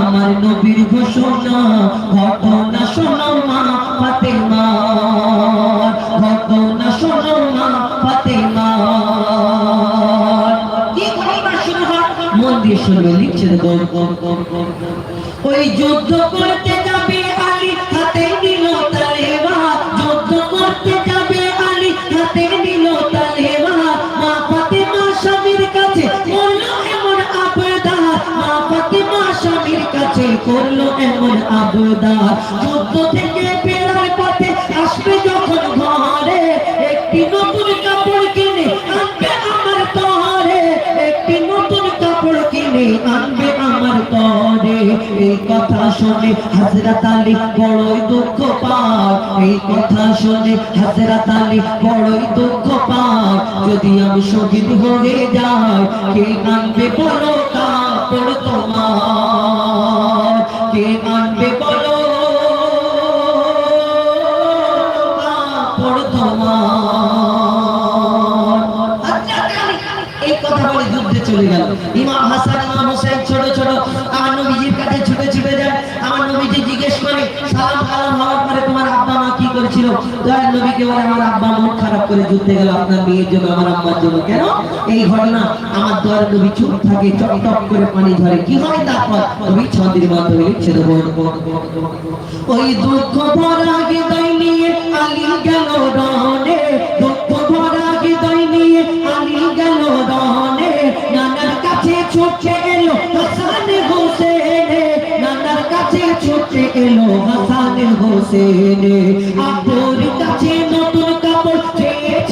আমার নবীর ঘোষণা। ঘটনা শোনো মা ফাতেমা। ঘটনা শোনো মা ফাতেমা। হয় মন দিয়ে শুনবে। ওই যুদ্ধ করতে করল এমন আবদার। যুদ্ধ থেকে ফেরার পথে আসবে যখন ঘরে। একটি নতুন কাপড় কিনে আনবে আমার তরে। একটি নতুন কাপড় কিনে আনবে আমার তরে। এই কথা শুনে হাজরাত আলী বড়ই দুঃখ পায় এই কথা শুনে হাজরাত আলী বড়ই দুঃখ পায় যদি আমি শহীদ হয়ে যাই, কে আনবে বলো? খারাপ করে যুদ্ধে গেল আপনার মেয়ের জন্য, আমার আব্বার জন্য। কেন? এই ঘটনা, আমার দয়ার নবী চুপ থাকে চট টপ করে পানি ধরে। কি হয় তারপর? নবী ছন্দের মাধ্যমে লিখছে, দেবো ওই দুঃখ ভরা হৃদয় নিয়ে আলী গেল রনে দুঃখ ভরা হৃদয় নিয়ে আলী গেল রনে নানার কাছে ছুটে এলো হাসান হোসেনে। নানার কাছে ছুটে এলো হাসান হোসেনে। আব্বুর কাছে নতুন কাপড়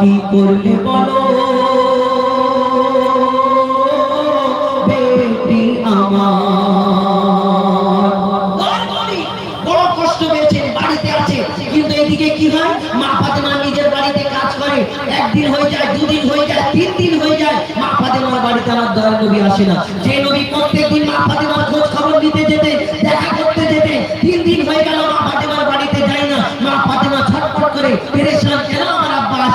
কি করলে বলো। দেখা করতে যেতে, তিন দিন হয়ে গেল মা ফাতেমার বাড়িতে যায় না। মা ফাতেমা ছটফট করে পেরেশান কেন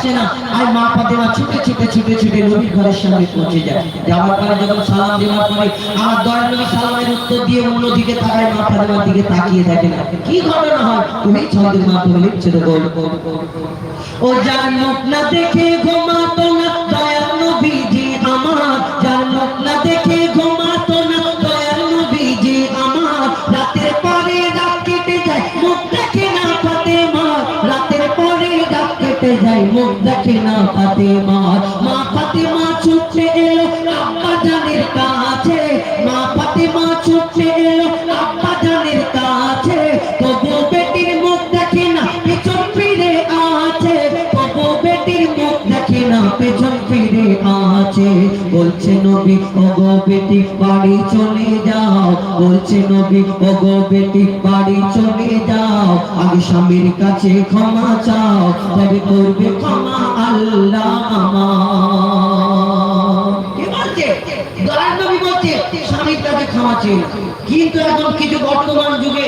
আসে না, আর মা ফাতেমা ছুটে ছুটে ছুটে ছুটে নবীর ঘরের সামনে পৌঁছে যায়। যাওয়ার পরে যখন সালাম দেওয়ার পরে আমার দয়াল নবী সালামের উত্তর দিয়ে অন্যদিকে তাকায়, মা ফাতেমার দিকে তাকিয়ে দেখে না। কি ঘটনা হয়? তুমি ছন্দের মাধ্যমে লিখছে তো ও যার মুখ না দেখে ঘুমাতো না, দয়াল রাত যাই মুখ দেখে না ফাতেমা মা নবী ওগো বেটি, বাড়ি চলে যাও। বলছে নবী ওগো বেটি, বাড়ি চলে যাও। আগে স্বামীর কাছে ক্ষমা চাও, তবে করবে ক্ষমা আল্লাহ আমার। কি বলছে? দয়াল কিন্তু এখন কিছু বর্তমান যুগে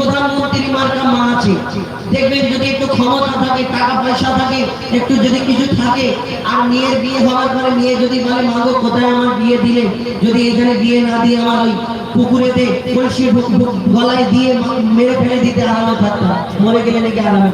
কিছু প্রধানমন্ত্রী মার্কা মা আছে। দেখবেন যদি একটু ক্ষমতা থাকে, টাকা পয়সা থাকে, একটু যদি কিছু থাকে, আর মেয়ের বিয়ে হওয়ার পরে মেয়ে যদি বলে মাগো কোথায় আমার বিয়ে দিলে? যদি এখানে বিয়ে না দিয়ে আমার ওই পুকুরেতে কলসি গলায় দিয়ে মেরে ফেলে দিতে আরামে থাকতাম মরে গেলে নাকি আরামে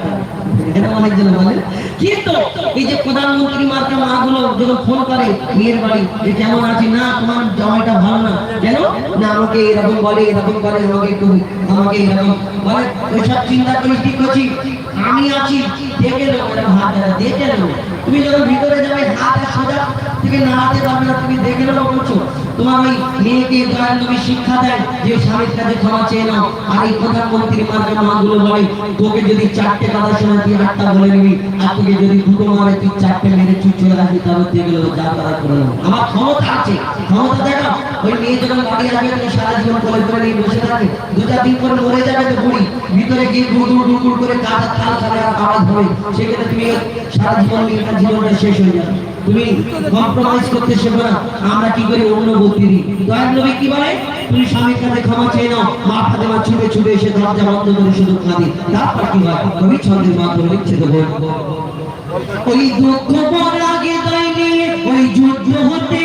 আমি আছি, দেখে নেব দেখে নেব। তুমি যখন ভিতরে যাবে, হাত সোজা থেকে না, তুমি দেখে নেব তোমার ওই মেয়েকে শিক্ষা যে স্বামীর কাছে ক্ষমা চেয়ে নাও। আর এই প্রধানমন্ত্রী মার্কা মাগুলো বলে, তোকে যদি চারটে কথা শোনা তুই আটটা বলে নিবি, আর তোকে যদি দুটো মারে তুই চারটে মেরে আসবি তাহলে গেল যা করে নাও। আমার ক্ষমতা আছে, ক্ষমতা দেখো ওই মেয়ে যখন তুমি সারা জীবন করে নিয়ে বসে দু চার দিন পরে মরে যাবে তো বুড়ি। ভিতরে গিয়ে গুড়গুড় করে কাঁচা থাল আর আওয়াজ হবে। তুমি সারা জীবন মেয়েটার জীবনটা শেষ হয়ে যাবে। তুমি কম্প্রোমাইজ করতে শেখো না। আমরা কি করি? অন্য বুদ্ধি দিই। দয়াল নবী কি বলে? তুমি স্বামীর কাছে ক্ষমা চেয়ে নাও। মা ফাতেমা ছুটে ছুটে এসে দরজা বন্ধ করে শুধু কাঁদি। তারপর কি হয়? কবি ছন্দের মাধ্যমে লিখছে দেবো ওই দুঃখ পর আগে দইনি ওই যুদ্ধ হতে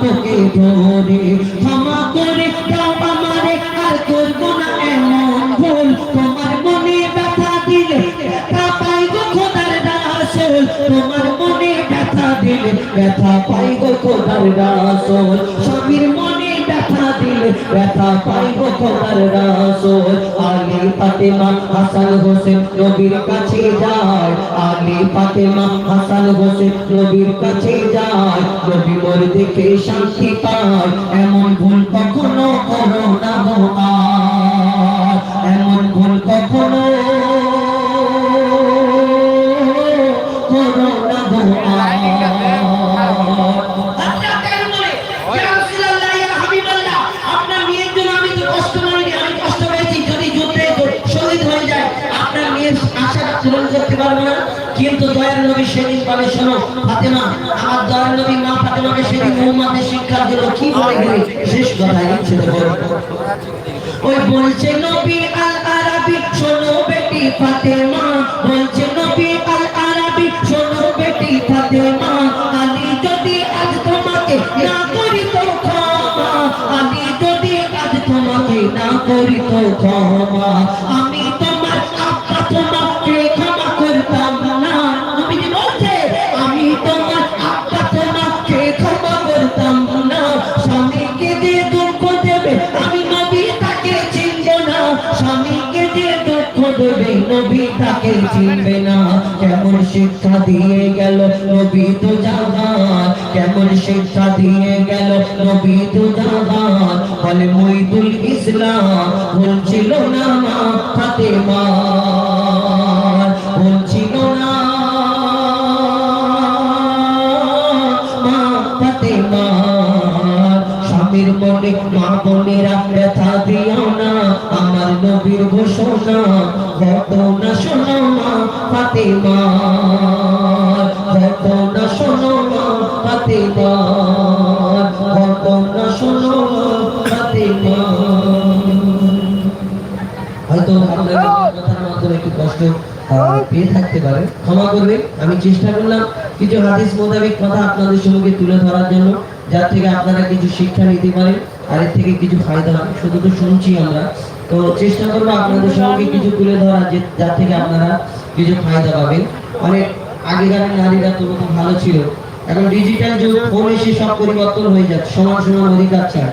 পাদকে ধরে, ক্ষমা করে দাও আমারে, আর করব না এমন ভুল। তোমার মনে ব্যথা দিলে পাই গো খোদার রাসূল। তোমার মনে ব্যথা দিলে ব্যথা পাই গো খোদার রাসূল। স্বামীর মনে ব্যথা পাইব খোদার রাসূল আলী ফাতেমা হাসান হোসেন নবীর কাছে যায়। আলী ফাতেমা হাসান হোসেন নবীর কাছে যায়। নবী মোর দেখে শান্তি পায়। এমন ভুল মুহাম্মাদের শিক্ষা দিল, কি বলে গেলে? শেষ কথা ইচ্ছে ওই বলছে, নবী আল আরাবি শোনো বেটি ফাতেমা। বলছে, নবী আল আরাবি শোনো বেটি ফাতেমা। আমি যদি আজ তোমাকে না করি তো ক্ষমা। আমি যদি আজ তোমাকে না করি তো ক্ষমা। আমি তাকে চিনবে না কেমন শিক্ষা দিয়ে গেল নবী তো জাগান কেমন শিক্ষা দিয়ে গেল নবী তো জাগান বলে মইদুল ইসলাম বলছিল না ফাতেমা। ফাতেমা। মা বোনেরা ব্যথা দিও না। আমার নবীর ঘোষণা ফাতেমা ঘটনা শোনো মা ফাতেমা ঘটনা শোনো মা ফাতেমা হয়তো আপনাদের কথার মাধ্যমে একটু কষ্ট পেয়ে থাকতে পারে। ক্ষমা করবে আমি চেষ্টা করলাম। কিছু হাদিস মোতাবেক কথা আপনাদের সঙ্গে তুলে ধরার জন্য যার থেকে আপনারা কিছু শিক্ষা নিতে পারেন আর এর থেকে কিছু ফায়দা শুধু তো শুনছি আমরা। তো চেষ্টা করব আপনাদের সঙ্গে কিছু তুলে ধরা যে যার থেকে আপনারা কিছু ফায়দা পাবেন। অনেক আগেকার নারীরা তো ভালো ছিল। এখন ডিজিটাল যুগ ফোন এসে সব পরিবর্তন হয়ে যাচ্ছে, সমান সমান অধিকার ছাড়।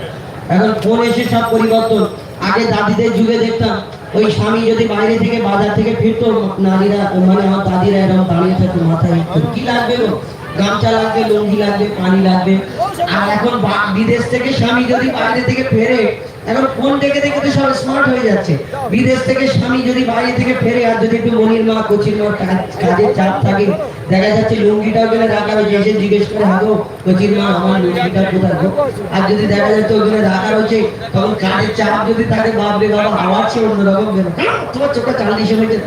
এখন ফোন এসে সব পরিবর্তন। আগে দাদিদের যুগে দেখতাম, ওই স্বামী যদি বাইরে থেকে বাজার থেকে ফিরতো, নারীরা মানে আমার দাদিরা এরকম দাঁড়িয়ে থাকতো, মাথায় কি লাগবে গামছা লাগবে, লুঙ্গি লাগবে, পানি লাগবে। আর এখন বিদেশ থেকে স্বামী যদি বাইরে থেকে ফেরে, এখন ফোন দেখে দেখে তো সব স্মার্ট হয়ে যাচ্ছে। বিদেশ থেকে স্বামী যদি বাইরে থেকে ফেরে, আর যদি একটু মনির মা কোচির মা কাজের চাপ থাকে, দেখা যাচ্ছে লুঙ্গিটা ওখানে রাখা রয়েছে এসে জিজ্ঞেস করে, হাগো কোচির মা, আমার লুঙ্গিটা কোথায় গো? আর যদি দেখা যাচ্ছে ওখানে রাখা রয়েছে তখন কাজের চাপ যদি থাকে, বাপরে বাবা আওয়াজ সে অন্যরকম তোমার চোখে চালিশে হয়েছে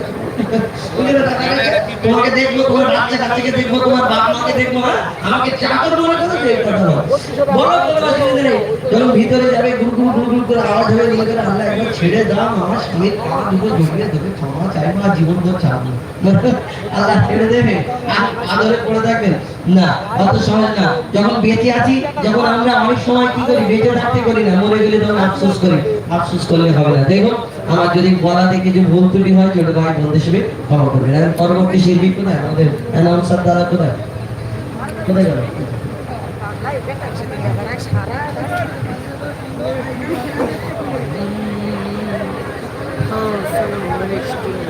তোমাকে দেখব, তোমার বাচ্চা কাচ্চাকে দেখব, তোমার বাপ মাকে দেখব হ্যাঁ? আমাকে যা করো এই কথা বলো। বলো যখন ভিতরে যাবে, গুড় গুড় গুড় গুড় করে আওয়াজ হয়ে নিয়ে গেলে আল্লাহ, একবার ছেড়ে দাও, আমার স্বামীর পা দুটো জড়িয়ে তোকে ক্ষমা চাই মা জীবন তো চাবো আল্লাহ ছেড়ে দেবে আর আদরে পড়ে থাকবেন না অত সহজ না। যখন বেঁচে আছি যখন আমরা অনেক সময় কি করি বেঁচে থাকতে করি না মরে গেলে তখন আফসোস করি। আফসোস করলে হবে না। দেখুন আমার যদি বলা বলাতে যে ভুল ত্রুটি হয় ছোট ভাই বলতে হিসেবে ক্ষমা করবেন। আর পরবর্তী শিল্পী কোথায়? আমাদের অ্যানাউন্সার দ্বারা কোথায়? কোথায় গেল Oh, so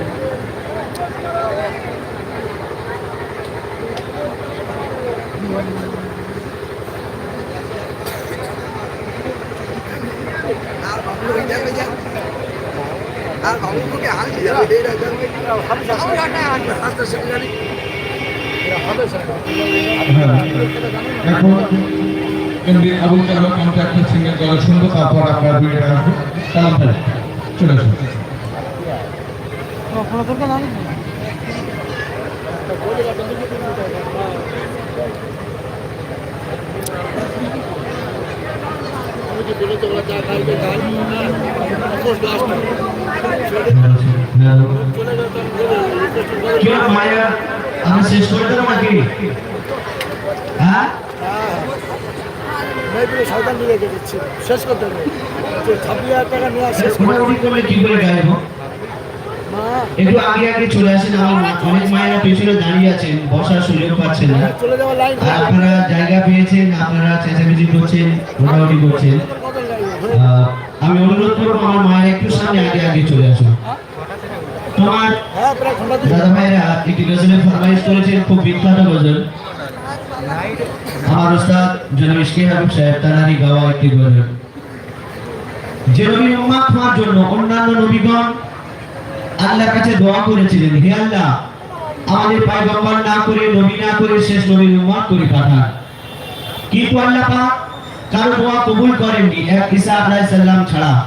Abul Kalam contractor আসুন কি মায়া আমি শেষ করে দেবো নাকি? হ্যাঁ? সাঁওতাল নিয়ে গেছি। শেষ করতে হবে। ছাব্বিশ হাজার টাকা নেওয়া শেষ করে মোটামুটি করলে কি করে গাইবো মা একটু আগে আগে চলে আসেন আমার অনেক মায়েরা পেছনে দাঁড়িয়ে আছেন বসার সুযোগ পাচ্ছেন না। আপনারা জায়গা পেয়েছেন আপনারা চেঁচামেচি করছেন ঘোরাঘুরি করছেন। আমি অনুরোধ করব আমার মায়ের একটু সামনে আগে আগে চলে আসুন। তোমার হ্যাঁ দাদা ভাইরা একটি গজলের ফরমাইশ করেছেন খুব বিখ্যাত গজল আমার ওস্তাদ জনাব ইশকে হাবিব সাহেব গাওয়া একটি গজল। যে উম্মাত হওয়ার জন্য অন্যান্য নবীগণ আল্লাহর কাছে দোয়া করেছিলেন, হে আল্লাহ, আমাদের পয়গম্বর না করে, নবী না করে, শেষ নবীর উম্মাত করে পাঠান। কিন্তু আল্লাহ পাক কারও দোয়া কবুল করেননি, এক ঈসা আলাইহিস সালাম ছাড়া।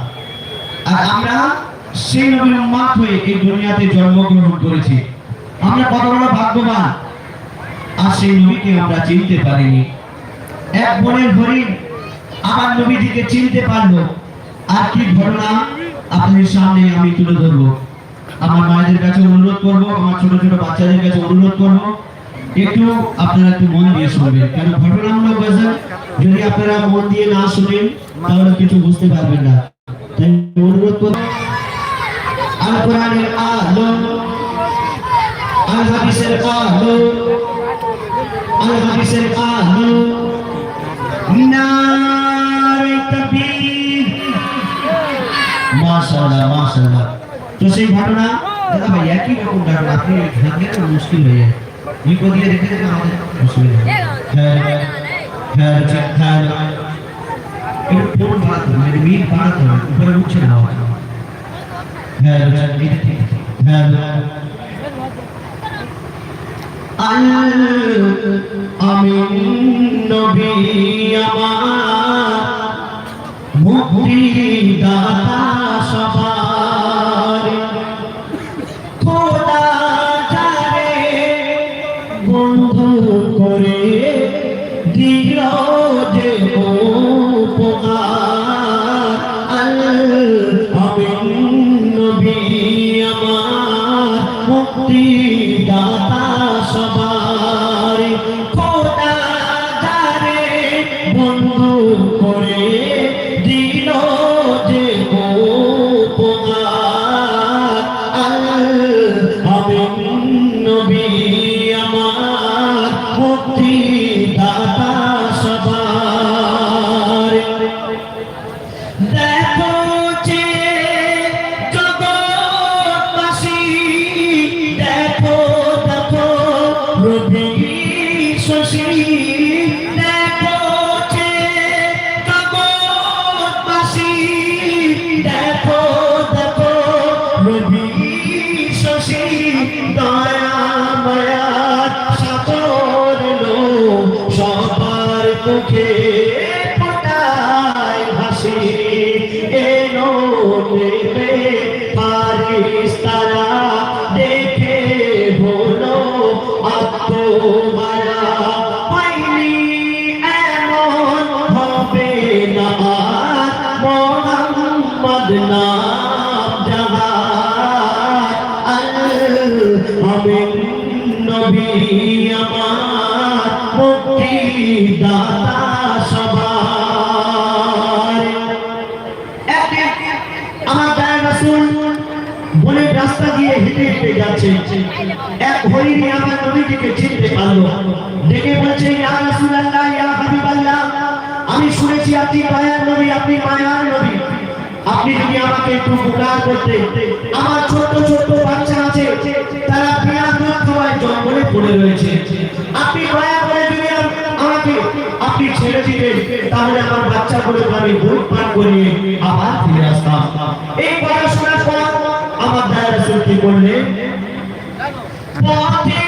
আর আমরা সেই নবীর উম্মাত হয়ে এই দুনিয়াতে জন্মগ্রহণ করেছি। আমরা কত বড় ভাগ্যবান। আর সেই নবীকে আমরা চিনতে পারিনি। এক বনের হরিণ আমার নবীজিকে চিনতে পারল। আর কি ঘটনা আপনাদের সামনে আমি তুলে ধরবো। আমার মায়েদের কাছে অনুরোধ করব, আমার ছোট ছোট বাচ্চাদের কাছে অনুরোধ করব, একটু আপনারা একটু মন দিয়ে শুনবেন। কেন ঘটনামূলক গজল যদি আপনারা মন দিয়ে না শুনেন, তাহলে কিছু বুঝতে পারবেন না। তাই অনুরোধ করব আল কোরআনের আলো আল হাদিসের আলো হাদিসের নারে তাকবীর মাশাআল্লাহ মাশাআল্লাহ। তো সেই ঘটনা দাদা ভাই একই রকম ঘটনা আপনি ভাবলে তো মুশকিল হয়ে যায় ইকো দিয়ে রেখে দেবেন আমাদের অসুবিধা নেই। হ্যাঁ হ্যাঁ হ্যাঁ হ্যাঁ একটু ফোন বাড়াতে হবে মানে মিট বাড়াতে হবে উপরে উঠছে না আওয়াজ। হ্যাঁ হ্যাঁ এটা ঠিক আছে। হ্যাঁ হ্যাঁ আল আমিন নবী আমার মুক্তি দাতা সবার করে দিল যে উপকার। দয়া মায়া সাগর লো সবার মুখে আমিন নবী আমার দাতা আমার রাস্তা দিয়ে হেঁটে হেঁটে যাচ্ছে। এক হরিণী আমার চিনতে পারল। ডেকে বলছে, ইয়া রাসূলুল্লাহ, ইয়া হাবিবাল্লাহ, আমি শুনেছি আপনি মায়ার নবী, আপনি মায়ার নবী। আপনি যদি আমাকে একটু উপকার করতে আমার ছোট ছোট পড়ে রয়েছে, আপনি দয়া করে যদি আমাকে। আপনি ছেড়ে দিবেন, তাহলে আমার বাচ্চা করে আমি ভুল পান করিয়ে আবার ফিরে আসতাম। এই কথা শোনার পর আমার দয়া রসুল কি করলেন পথের